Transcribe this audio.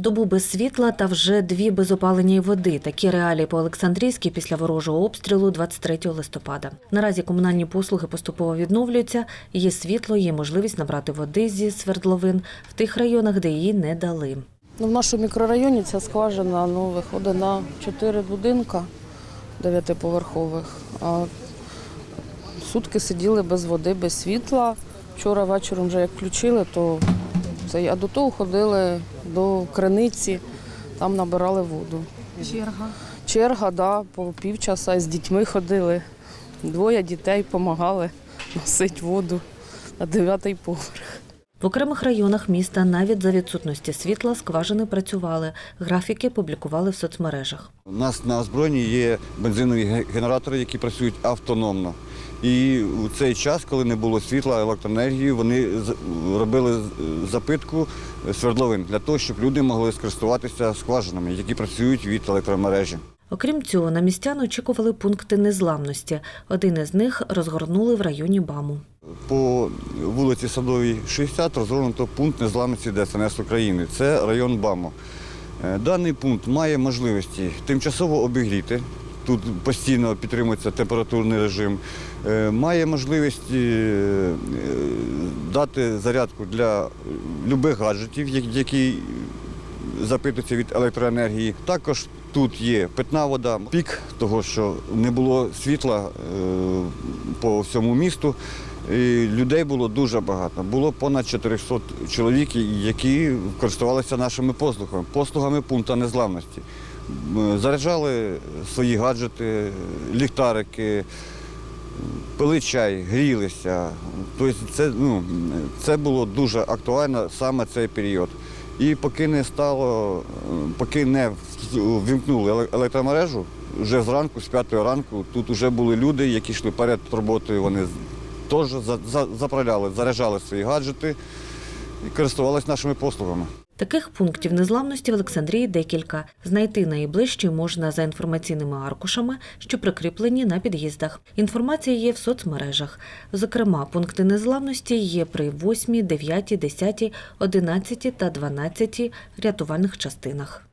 Добу без світла та вже дві без опалення й води. Такі реалії по Олександрійській після ворожого обстрілу 23 листопада. Наразі комунальні послуги поступово відновлюються. Є світло, є можливість набрати води зі свердловин в тих районах, де її не дали. Ну, в нашому мікрорайоні ця скважина ну, виходить на чотири будинка дев'ятиповерхових. А сутки сиділи без води, без світла. Вчора вечором вже як включили, то це, а до того ходили до криниці, там набирали воду. Черга. Черга, да, по півчаса з дітьми ходили. Двоє дітей допомагали носити воду на дев'ятий поверх. В окремих районах міста навіть за відсутності світла скважини працювали. Графіки публікували в соцмережах. У нас на озброєнні є бензинові генератори, які працюють автономно. І у цей час, коли не було світла, електроенергії, вони робили запитку свердловин для того, щоб люди могли скористуватися скважинами, які працюють від електромережі. Окрім цього, на містян очікували пункти незламності. Один із них розгорнули в районі БАМу. По вулиці Садовій, 60 розгорнуто пункт незламності ДСНС України. Це район БАМу. Е, Даний пункт має можливості тимчасово обігріти. Тут постійно підтримується температурний режим. Е, Має можливість е, е, дати зарядку для любих гаджетів, які запитуються від електроенергії. Також тут є питна вода. Пік того, що не було світла по всьому місту. І людей було дуже багато. Було понад 400 чоловік, які користувалися нашими послугами, послугами пункту незламності. М, Заряджали свої гаджети, ліхтарики, пили чай, грілися. Тобто це, ну, це було дуже актуально саме цей період. І поки не стало, е, поки не вімкнули електромережу, вже зранку, з п'ятої ранку, тут вже були люди, які йшли перед роботою, вони теж за- за- заправляли, заряджали свої гаджети і користувалися нашими послугами. Таких пунктів незламності в Олександрії декілька. Знайти найближчі можна за інформаційними аркушами, що прикріплені на під'їздах. Інформація є в соцмережах. Зокрема, пункти незламності є при 8, 9, 10, 11 та 12 рятувальних частинах.